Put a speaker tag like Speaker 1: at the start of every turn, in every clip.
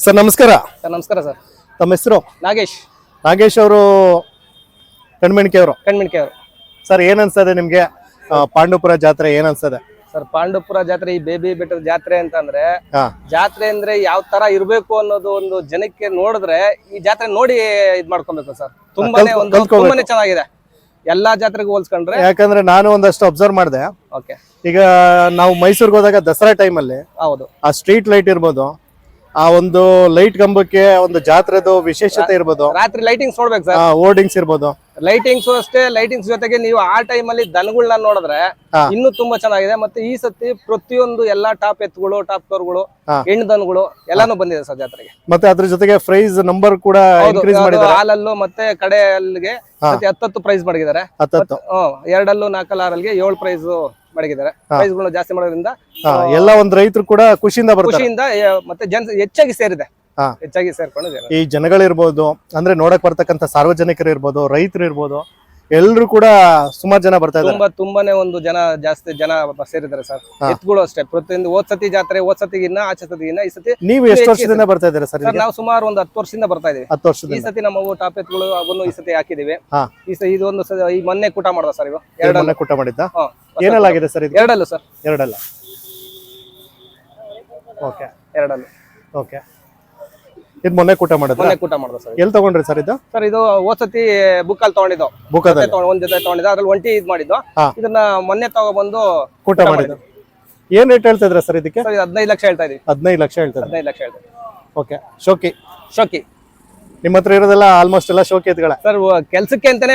Speaker 1: Sir ನಮಸ್ಕಾರ.
Speaker 2: Sir ನಮಸ್ಕಾರ sir.
Speaker 1: ತಮ್ಮ ಹೆಸರು?
Speaker 2: ನಾಗೇಶ್.
Speaker 1: ನಾಗೇಶ್ ಅವರು ಕಣ್ಮಣಿಕೆ ಅವರು.
Speaker 2: ಕಣ್ಮಣಿಕೆ ಅವರು.
Speaker 1: ಸರ್ ಏನ್ ನಿಮಗೆ ನಿಮ್ಗೆ ಆ, ಪಾಂಡವಪುರ ಜಾತ್ರೆ ಏನ್ ಅನ್ಸ್ತದೆ
Speaker 2: ಸರ್ ಪಾಂಡುಪುರ ಜಾತ್ರೆ ಈ ಬೇಬಿ ಬೆಟ್ಟದ ಜಾತ್ರೆ ಅಂತಂದ್ರೆ
Speaker 1: ಹಾ.
Speaker 2: ಜಾತ್ರೆ ಅಂದ್ರೆ ಯಾವ ತರ ಇರ್ಬೇಕು ಅನ್ನೋದು ಒಂದು ಜನಕ್ಕೆ ನೋಡಿದ್ರೆ ಈ ಜಾತ್ರೆ ನೋಡಿ ಇದ್ ಮಾಡ್ಕೊಬೇಕು ಸರ್. ತುಂಬಾನೇ
Speaker 1: ಕಲ್ತ್ಕೊ-
Speaker 2: ಒಂದು
Speaker 1: ಕಲ್ತ್ಕೊಬೇಕು.
Speaker 2: ತುಂಬಾನೇ ಚೆನ್ನಾಗಿದೆ. ಎಲ್ಲಾ ಜಾತ್ರೆಗೂ ಹೋಲ್ಸ್ಕೊಂಡ್ರೆ.
Speaker 1: ಯಾಕಂದ್ರೆ ನಾನು ಒಂದಷ್ಟು ಅಬ್ಸರ್ವ್ ಮಾಡಿದೆ.
Speaker 2: ಓಕೆ.
Speaker 1: ಈಗ ನಾವು ಮೈಸೂರಿಗೆ ಹೋದಾಗ ದಸರಾ ಟೈಮಲ್ಲಿ
Speaker 2: ಹೌದು.
Speaker 1: ಆ ಸ್ಟ್ರೀಟ್ ಲೈಟ್ ಇರ್ಬೋದು ಆ ಒಂದು ಲೈಟ್ ಕಂಬಕ್ಕೆ ಒಂದು ಜಾತ್ರೆದು ವಿಶೇಷತೆ ಇರ್ಬೋದು.
Speaker 2: ರಾತ್ರಿ ಲೈಟಿಂಗ್ಸ್ ನೋಡ್ಬೇಕು ಸರ್
Speaker 1: ಹೋರ್ಡಿಂಗ್ಸ್ ಇರ್ಬೋದು.
Speaker 2: ಲೈಟಿಂಗ್ಸ್ ಅಷ್ಟೇ ಲೈಟಿಂಗ್ಸ್ ಜೊತೆಗೆ ನೀವು ಆ ಟೈಮ್ ಅಲ್ಲಿ ದನಗಳನ್ನ ನೋಡಿದ್ರೆ. ಇನ್ನೂ ತುಂಬಾ ಚೆನ್ನಾಗಿದೆ. ಮತ್ತೆ ಈ ಸತಿ ಪ್ರತಿಯೊಂದು ಎಲ್ಲಾ ಟಾಪ್ ಎತ್ತುಗಳು ಟಾಪ್ ಕರ್ಗಳು
Speaker 1: ಹಾ.
Speaker 2: ಹೆಣ್ಣು ದನಗಳು ಎಲ್ಲಾನು ಬಂದಿದೆ ಸರ್ ಜಾತ್ರೆಗೆ.
Speaker 1: ಮತ್ತೆ ಅದ್ರ ಜೊತೆಗೆ ಪ್ರೈಸ್ ನಂಬರ್ ಕೂಡ ಇನ್ಕ್ರೀಸ್ ಮಾಡಿದ್ದಾರೆ.
Speaker 2: ಹಾಲಲ್ಲೂ ಮತ್ತೆ ಕಡೆ. ಸತಿ ಹತ್ತತ್ತು ಪ್ರೈಸ್ ಮಾಡಿದ್ದಾರೆ. ಎರಡಲ್ಲೂ ನಾಲ್ಕಲ್ಲ ಆರಲ್ಗೆ ಏಳು ಪ್ರೈಸ್ ಮಾಡಿದ್ದಾರೆ ಪ್ರೈಸ್ ಗಳನ್ನ ಜಾಸ್ತಿ ಮಾಡೋದ್ರಿಂದ
Speaker 1: ಎಲ್ಲ ಒಂದ್ ರೈತರು ಕೂಡ ಖುಷಿಯಿಂದ ಬರ್ತಾರೆ.
Speaker 2: ಖುಷಿಯಿಂದ ಮತ್ತೆ ಜನ ಹೆಚ್ಚಾಗಿ ಸೇರಿದೆ.
Speaker 1: ಹಾ.
Speaker 2: ಹೆಚ್ಚಾಗಿ ಸೇರ್ಕೊಂಡು ಸೇರಿದೆ.
Speaker 1: ಈ ಜನಗಳಿರ್ಬೋದು ಅಂದ್ರೆ ನೋಡಕ್ ಬರ್ತಕ್ಕಂಥ ಸಾರ್ವಜನಿಕರು ಇರ್ಬೋದು ರೈತರು ಇರ್ಬೋದು ಎಲ್ರು ಕೂಡ ಸುಮಾರು ಜನ ಬರ್ತಾ ಇದ್ದಾರೆ.
Speaker 2: ತುಂಬಾ ತುಂಬಾನೇ ಒಂದು ಜನ ಜಾಸ್ತಿ ಜನ ಬ- ಸೇರಿದ್ದಾರೆ ಸರ್. ಎತ್ತುಗಳು ಅಷ್ಟೇ. ಪ್ರತಿಯೊಂದು ಹೋದ್ ಸತಿ ಜಾತ್ರೆ ಹೋದ್ ಸತಿಗಿನ್ನ ಆಚೆ ಸತಿಗಿನ್ನ ಈ ಸತಿ
Speaker 1: ನೀವು ಎಷ್ಟು ವರ್ಷದಿಂದ ಬರ್ತಾ ಇದ್ದಾರೆ ಸರ್
Speaker 2: ಸರ್ ನಾವು ಸುಮಾರು ಒಂದು ಹತ್ತು ವರ್ಷದಿಂದ ಬರ್ತಾ ಇದೀವಿ
Speaker 1: ಹತ್ತು
Speaker 2: ಈ
Speaker 1: ವರ್ಷದಿಂದ
Speaker 2: ಸತಿ ನಮ್ಮ ಟಾಪ್ ಎತ್ತುಗಳು ಅವನ್ನು ಈ ಸತಿ ಹಾಕಿದೀವಿ
Speaker 1: ಹಾ.
Speaker 2: ಈ ಸತಿ ಇದೊಂದು ಸ- ಈ ಮೊನ್ನೆ ಕೂಟ ಮಾಡ್ದ ಸರ್ ಇವು.
Speaker 1: ಎರಡು
Speaker 2: ಎರಡಲ್ಲೂ
Speaker 1: ಮೊನ್ನೆ ಕೂಟ ಮಾಡಿದ್ದ?
Speaker 2: ಹಾ.
Speaker 1: ಏನೆಲ್ಲ ಆಗಿದೆ ಸರ್ ಇದು?
Speaker 2: ಎರಡಲ್ಲ ಸರ್.
Speaker 1: ಎರಡಲ್ಲ? ಓಕೆ.
Speaker 2: ಎರಡಲ್ಲೂ.
Speaker 1: ಓಕೆ. ಇದು ಮೊನ್ನೆ ಕೂಟ ಮಾಡಿದ್ರೆ?
Speaker 2: ಮೊನ್ನೆ ಕೂಟ ಮಾಡಿದ್ರು ಸರ್.
Speaker 1: ಎಲ್ಲಿ ತಗೊಂಡ್ರಿ ಸರ್ ಇದು?
Speaker 2: ಸರ್ ಇದು ಹೋದ್ ಸತಿ ಬುಕ್ ಅಲ್ಲಿ ತಗೊಂಡಿದ್ದು
Speaker 1: ಬುಕ್ಕದಲ್ಲಿ.
Speaker 2: ಜೊತೆ ತಗೊಂಡ್- ಒಂದ್ ಜೊತೆ ತಗೊಂಡಿದ್ದು ಅದ್ರಲ್ಲಿ ಒಂಟಿ ಇದ್ ಮಾಡಿದ್ದು.
Speaker 1: ಹಾ.
Speaker 2: ಇದನ್ನ ಮೊನ್ನೆ ತಗೊಬಂದು
Speaker 1: ಕೂಟ ಮಾಡಿದ್ದು. ಏನ್ ರೇಟ್ ಹೇಳ್ತಾ ಇದ್ರ ಸರ್ ಇದಕ್ಕೆ?
Speaker 2: ಸರ್ ಹದಿನೈದು ಲಕ್ಷ ಹೇಳ್ತಾ ಇದೀವಿ.
Speaker 1: ಹದಿನೈದು ಲಕ್ಷ ಹೇಳ್ತಾ ಇದ್ದಾರೆ?
Speaker 2: ಹದಿನೈದು ಲಕ್ಷ ಹೇಳ್ತಾ ಇದೀವಿ.
Speaker 1: ಓಕೆ. ಶೋಕಿ.
Speaker 2: ಶೋಕಿ.
Speaker 1: ನಿಮ್ಮ ಹತ್ರ ಇರೋದೆಲ್ಲ ಆಲ್ಮೋಸ್ಟ್ ಎಲ್ಲ ಶೋಕಿ ಇದ್ಗಳ
Speaker 2: ಸರ್ ಕೆಲ್ಸಕ್ಕೆ ಅಂತಾನೆ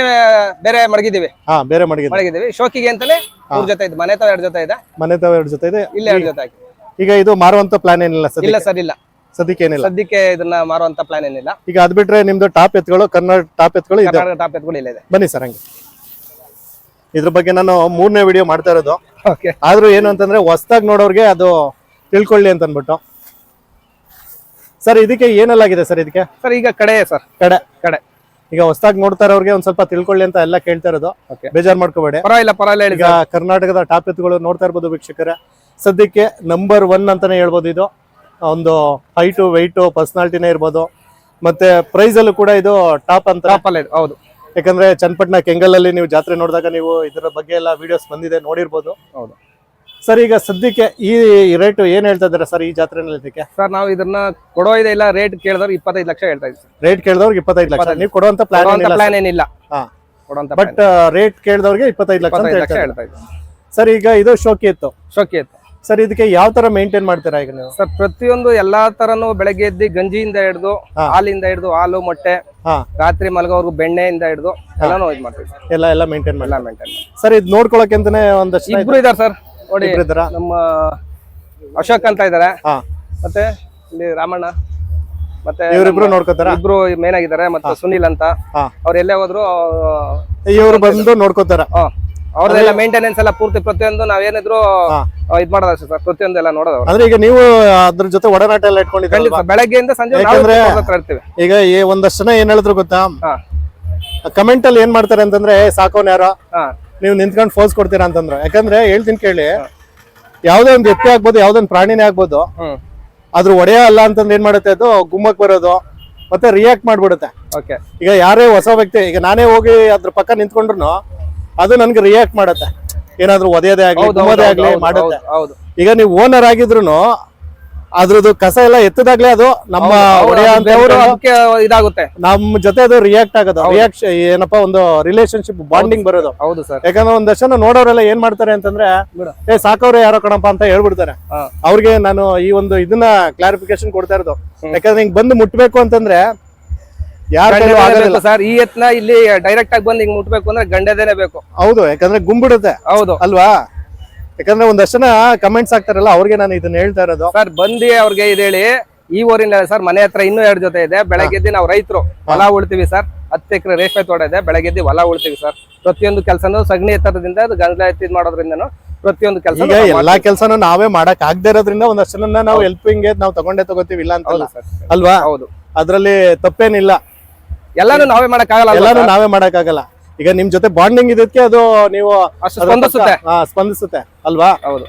Speaker 2: ಬೇರೆ ಮಡಗಿದೀವಿ
Speaker 1: ಹಾ ಬೇರೆ ಮಡಗಿದೆ
Speaker 2: ಮಡಗಿದೀವಿ ಶೋಕಿಗೆ ಅಂತಾನೆ ಮೂರ್ ಜೊತೆ ಇದೆ. ಮನೆ ತಾವ ಎರಡು ಜೊತೆ ಇದೆ.
Speaker 1: ಮನೆ ತಾವ ಎರಡು ಜೊತೆ ಇದೆ.
Speaker 2: ಇಲ್ಲ ಎರಡು ಜೊತೆ ಹಾಕಿ
Speaker 1: ಈಗ ಇದು ಮಾರುವಂತ ಪ್ಲಾನ್ ಏನಿಲ್ಲ ಸರ್
Speaker 2: ಇಲ್ಲ ಸರ್ ಇಲ್ಲ.
Speaker 1: ಸದ್ಯಕ್ಕೆ ಏನಿಲ್ಲ?
Speaker 2: ಸದ್ಯಕ್ಕೆ ಇದನ್ನ ಮಾರುವಂತ ಪ್ಲಾನ್ ಏನಿಲ್ಲ.
Speaker 1: ಈಗ ಅದ್ ಬಿಟ್ರೆ ನಿಮ್ದು ಟಾಪ್ ಎತ್ಗಳು ಕನ್ನಡ ಟಾಪ್ ಎತ್ಗಳು ಇದೆ?
Speaker 2: ಕರ್ನಾಟಕ ಟಾಪ್ ಎತ್ಗಳು ಇಲ್ಲ ಇದೆ.
Speaker 1: ಬನ್ನಿ ಸರ್ ಹಂಗೆ. ಇದ್ರ ಬಗ್ಗೆ ನಾನು ಮೂರನೇ ವಿಡಿಯೋ ಮಾಡ್ತಾ ಇರೋದು.
Speaker 2: ಓಕೆ
Speaker 1: ಆದ್ರೂ ಏನು ಅಂತಂದ್ರೆ ಹೊಸ್ದಾಗಿ ನೋಡೋರ್ಗೆ ಅದು ತಿಳ್ಕೊಳ್ಳಿ ಅಂತ ಅನ್ಬಿಟ್ಟು ಸರ್ ಇದಕ್ಕೆ ಏನೆಲ್ಲಾಗಿದೆ ಸರ್ ಇದಕ್ಕೆ?
Speaker 2: ಸರ್ ಈಗ ಕಡೆ ಸರ್.
Speaker 1: ಕಡೆ.
Speaker 2: ಕಡೆ.
Speaker 1: ಈಗ ಹೊಸದಾಗಿ ನೋಡ್ತಾ ಇರೋರಿಗೆ ಒಂದ್ ಸ್ವಲ್ಪ ತಿಳ್ಕೊಳ್ಳಿ ಅಂತ ಎಲ್ಲ ಕೇಳ್ತಾ ಇರೋದು. ಬೇಜಾರ್ ಮಾಡ್ಕೋಬೇಡಿ.
Speaker 2: ಪರವಾಗಿಲ್ಲ ಪರವಾಗಿಲ್ಲ ಹೇಳಿ
Speaker 1: ಈಗ ಕರ್ನಾಟಕದ ಟಾಪ್ ಎತ್ತುಗಳು ನೋಡ್ತಾ ಇರ್ಬೋದು ವೀಕ್ಷಕರೇ. ಸದ್ಯಕ್ಕೆ ನಂಬರ್ ಒನ್ ಅಂತಾನೆ ಹೇಳ್ಬೋದು ಇದು. ಒಂದು ಹೈಟು ವೆಯ್ಟು ಪರ್ಸನಾಲಿಟಿನೇ ಇರ್ಬೋದು. ಮತ್ತೆ ಪ್ರೈಸ್ ಅಲ್ಲೂ ಕೂಡ ಇದು ಟಾಪ್ ಅಂತ.
Speaker 2: ಟಾಪ್ ಅಲ್ಲ ಇದು ಹೌದು.
Speaker 1: ಯಾಕಂದ್ರೆ ಚನ್ನಪಟ್ಟಣ ಕೆಂಗಲಲ್ಲಿ ನೀವು ಜಾತ್ರೆ ನೋಡಿದಾಗ ನೀವು ಇದರ ಬಗ್ಗೆ ಎಲ್ಲ ವಿಡಿಯೋಸ್ ಬಂದಿದೆ ನೋಡಿರ್ಬೋದು.
Speaker 2: ಹೌದು.
Speaker 1: ಸರ್ ಈಗ ಸದ್ಯಕ್ಕೆ ಈ ರೇಟ್ ಏನ್ ಹೇಳ್ತಾ ಇದ್ದಾರೆ ಸರ್ ಈ ಜಾತ್ರೆನಲ್ಲಿ ಇದಕ್ಕೆ?
Speaker 2: ಸರ್ ನಾವು ಇದನ್ನ ಕೊಡೋ ಇದೆ ಇಲ್ಲ ರೇಟ್ ಕೇಳಿದ್ರೆ ಇಪ್ಪತ್ತೈದು ಲಕ್ಷ ಹೇಳ್ತಾ ಇದ್ದೀವಿ
Speaker 1: ರೇಟ್ ಕೇಳಿದವ್ರಿಗೆ ಇಪ್ಪತ್ತೈದು ಲಕ್ಷ. ನೀವು ಕೊಡುವಂತ ಪ್ಲಾನ್ ಏನಿಲ್ಲ
Speaker 2: ಪ್ಲಾನ್ ಏನಿಲ್ಲ. ಕೊಡುವಂತ
Speaker 1: ಬಟ್ ರೇಟ್ ಕೇಳಿದವ್ರಿಗೆ ಇಪ್ಪತ್ತೈದು ಲಕ್ಷ ಅಂತ
Speaker 2: ಹೇಳ್ತಾ ಇದ್ದೀವಿ
Speaker 1: ಸರ್ ಈಗ ಇದು ಶೋಕಿ ಇತ್ತು
Speaker 2: ಶೋಕಿ ಇತ್ತು
Speaker 1: ಸರ್ ಇದಕ್ಕೆ ಯಾವ ತರ ಮೇಂಟೈನ್ ಮಾಡ್ತೀರಾ ಈಗ ನೀವು?
Speaker 2: ಸರ್ ಪ್ರತಿಯೊಂದು ಎಲ್ಲಾ ತರನು ಬೆಳಗ್ಗೆ ಎದ್ದಿ ಗಂಜಿಯಿಂದ ಹಿಡಿದು. ಹಾಲಿಂದ ಹಿಡಿದು ಹಾಲು ಮೊಟ್ಟೆ ರಾತ್ರಿ ಮಲಗೋರ್ಗು ಬೆಣ್ಣೆಯಿಂದ ಹಿಡಿದು ಎಲ್ಲಾನು ಇದು ಮಾಡ್ತೀವಿ
Speaker 1: ಎಲ್ಲ ಎಲ್ಲ ಮೇಂಟೈನ್ ಮಾಡಿ
Speaker 2: ಎಲ್ಲ ಮೇಂಟೈನ್
Speaker 1: ಸರ್ ಇದು ನೋಡ್ಕೊಳಕ್ಕೆ ಅಂತಾನೆ ಒಂದಷ್ಟು
Speaker 2: ಇಬ್ರು ಇದಾರೆ ಸರ್. ನೋಡಿ ನಮ್ಮ ಅಶೋಕ್ ಅಂತ ಇದಾರೆ ಮತ್ತೆ ಇಲ್ಲಿ ರಾಮಣ್ಣ ಮತ್ತೆ
Speaker 1: ಇವರಿಬ್ರು ನೋಡ್ಕೋತಾರ?
Speaker 2: ಇಬ್ರು ಮೇನ್ ಆಗಿದ್ದಾರೆ ಮತ್ತೆ ಸುನಿಲ್ ಅಂತ. ಅವ್ರ ಎಲ್ಲೇ ಹೋದ್ರು
Speaker 1: ಇವ್ರು ಬಂದು ನೋಡ್ಕೋತಾರ?
Speaker 2: ಅವ್ರದೆಲ್ಲ ಮೇಂಟೆನೆನ್ಸ್ ಎಲ್ಲ ಪೂರ್ತಿ ಪ್ರತಿಯೊಂದು ನಾವೇನಿದ್ರು ಇದ್ ಮಾಡೋದ ಸರ್? ಪ್ರತಿಯೊಂದು ಎಲ್ಲ ನೋಡೋದು
Speaker 1: ಅಂದ್ರೆ ಈಗ ನೀವು ಅದ್ರ ಜೊತೆ ಒಡನಾಟ ಎಲ್ಲ
Speaker 2: ಇಟ್ಕೊಂಡಿದ್ದೀವಿ ಬೆಳಗ್ಗೆಯಿಂದ ಸಂಜೆ ಇರ್ತೀವಿ
Speaker 1: ಈಗ ಒಂದಷ್ಟು ಜನ ಏನ್ ಹೇಳಿದ್ರು ಗೊತ್ತಾ? ಕಮೆಂಟ್ ಅಲ್ಲಿ ಏನ್ ಮಾಡ್ತಾರೆ ಅಂತಂದ್ರೆ "ಏ, ಸಾಕೋನ್ ಯಾರೋ?
Speaker 2: ಹಾ.
Speaker 1: ನೀವು ನಿಂತ್ಕೊಂಡು ಫೋಸ್ ಕೊಡ್ತೀರಾ ಅಂತಂದ್ರು. ಯಾಕಂದ್ರೆ ಹೇಳ್ತೀನಿ ಕೇಳಿ ಯಾವ್ದೋ ಒಂದು ಎತ್ತೆ ಆಗ್ಬೋದು ಯಾವ್ದೋ ಒಂದು ಪ್ರಾಣಿನೇ ಆಗ್ಬೋದು ಅದ್ರ ಒಡೆಯ ಅಲ್ಲ ಅಂತಂದ್ರೆ ಏನ್ ಮಾಡುತ್ತೆ ಅದು? ಗುಮ್ಮಕ್ ಬರೋದು ಮತ್ತೆ ರಿಯಾಕ್ಟ್ ಮಾಡ್ಬಿಡುತ್ತೆ.
Speaker 2: ಓಕೆ
Speaker 1: ಈಗ ಯಾರೇ ಹೊಸ ವ್ಯಕ್ತಿ ಈಗ ನಾನೇ ಹೋಗಿ ಅದ್ರ ಪಕ್ಕ ನಿಂತ್ಕೊಂಡ್ರು ಅದು ನನ್ಗೆ ರಿಯಾಕ್ಟ್ ಮಾಡುತ್ತೆ. ಏನಾದ್ರೂ ಒದೆಯದೇ ಆಗ್ಲಿ ಗುಮ್ಮದೇ ಆಗ್ಲಿ ಮಾಡುತ್ತೆ.
Speaker 2: ಹೌದು
Speaker 1: ಈಗ ನೀವು ಓನರ್ ಆಗಿದ್ರು ಅದ್ರದ್ದು ಕಸ ಎಲ್ಲ ಎತ್ತದಾಗ್ಲೇ ಅದು ನಮ್ಮ
Speaker 2: ಇದಾಗುತ್ತೆ.
Speaker 1: ನಮ್ಮ ಜೊತೆ ಅದು ರಿಯಾಕ್ಟ್ ಆಗೋದು. ರಿಯಾಕ್ಷನ್ ಏನಪ್ಪಾ ಒಂದು ರಿಲೇಶನ್ಶಿಪ್ ಬಾಂಡಿಂಗ್ ಬರೋದು.
Speaker 2: ಹೌದು ಸರ್.
Speaker 1: ಯಾಕಂದ್ರೆ ಒಂದಷ್ಟು ದರ್ಶನ ನೋಡೋರೆಲ್ಲ ಏನ್ ಮಾಡ್ತಾರೆ ಅಂತಂದ್ರೆ. ಏ ಸಾಕವ್ರೆ ಯಾರೋ ಕಣಪ್ಪ ಅಂತ ಹೇಳ್ಬಿಡ್ತಾರೆ. ಅವ್ರಿಗೆ ನಾನು ಈ ಒಂದು ಇದನ್ನ ಕ್ಲಾರಿಫಿಕೇಶನ್ ಕೊಡ್ತಾ ಇರೋದು. ಯಾಕಂದ್ರೆ ಹಿಂಗ್ ಬಂದು ಮುಟ್ಬೇಕು ಅಂತಂದ್ರೆ
Speaker 2: ಸರ್. ಈ ಎತ್ನ ಇಲ್ಲಿ ಡೈರೆಕ್ಟ್ ಆಗಿ ಬಂದು ಹಿಂಗ್ ಮುಟ್ಬೇಕು ಅಂದ್ರೆ ಗಂಡದೇನೆ ಬೇಕು.
Speaker 1: ಹೌದು ಯಾಕಂದ್ರೆ ಗುಂಬಿಡುತ್ತೆ.
Speaker 2: ಹೌದು.
Speaker 1: ಅಲ್ವಾ? ಯಾಕಂದ್ರೆ ಒಂದಷ್ಟು ಜನ ಕಮೆಂಟ್ಸ್ ಆಗ್ತಾರಲ್ಲ ಅವ್ರಿಗೆ ನಾನು ಇದನ್ನ ಹೇಳ್ತಾ ಇರೋದು.
Speaker 2: ಸರ್ ಬಂದಿ ಅವ್ರಿಗೆ ಇದು ಹೇಳಿ. ಈ ಊರಿನ ಸರ್ ಮನೆ ಹತ್ರ ಇನ್ನೂ ಎರಡು ಜೊತೆ ಇದೆ. ಬೆಳಗ್ಗೆ ಎದ್ದು ನಾವು ರೈತರು. ಹೊಲ ಉಳ್ತೀವಿ ಸರ್ ಹತ್ತು ಎಕರೆ ರೇಷ್ಮೆ ತೋಟ ಇದೆ. ಬೆಳಗ್ಗೆ ಎದ್ದು ಹೊಲ ಉಳ್ತೀವಿ ಸರ್ ಪ್ರತಿಯೊಂದು ಕೆಲಸನೂ ಸಗಣಿ ಎತ್ತರದಿಂದ ಅದು ಗಂಜಲ ಎತ್ತಿದ್ ಮಾಡೋದ್ರಿಂದ ಪ್ರತಿಯೊಂದು ಕೆಲಸ
Speaker 1: ಈಗ ಎಲ್ಲಾ ಕೆಲ್ಸನೂ ನಾವೇ ಮಾಡಕ್ ಆಗದೆ ಇರೋದ್ರಿಂದ ಒಂದಷ್ಟು ಜನ ನಾವು ಹೆಲ್ಪಿಂಗ್ ನಾವು ತಗೊಂಡೇ ತಗೋತೀವಿ ಇಲ್ಲ ಅಂತ
Speaker 2: ಸರ್
Speaker 1: ಅಲ್ವಾ?
Speaker 2: ಹೌದು.
Speaker 1: ಅದ್ರಲ್ಲಿ ತಪ್ಪೇನಿಲ್ಲ.
Speaker 2: ಎಲ್ಲಾನು ನಾವೇ ಮಾಡಕ್ ಆಗಲ್ಲ
Speaker 1: ಎಲ್ಲಾನು ನಾವೇ ಮಾಡಕ್ ಆಗಲ್ಲ ಈಗ ನಿಮ್ ಜೊತೆ ಬಾಂಡಿಂಗ್ ಇದಕ್ಕೆ ಅದು ನೀವು ಸ್ಪಂದಿಸುತ್ತೆ ಅಲ್ವಾ?
Speaker 2: ಹೌದು.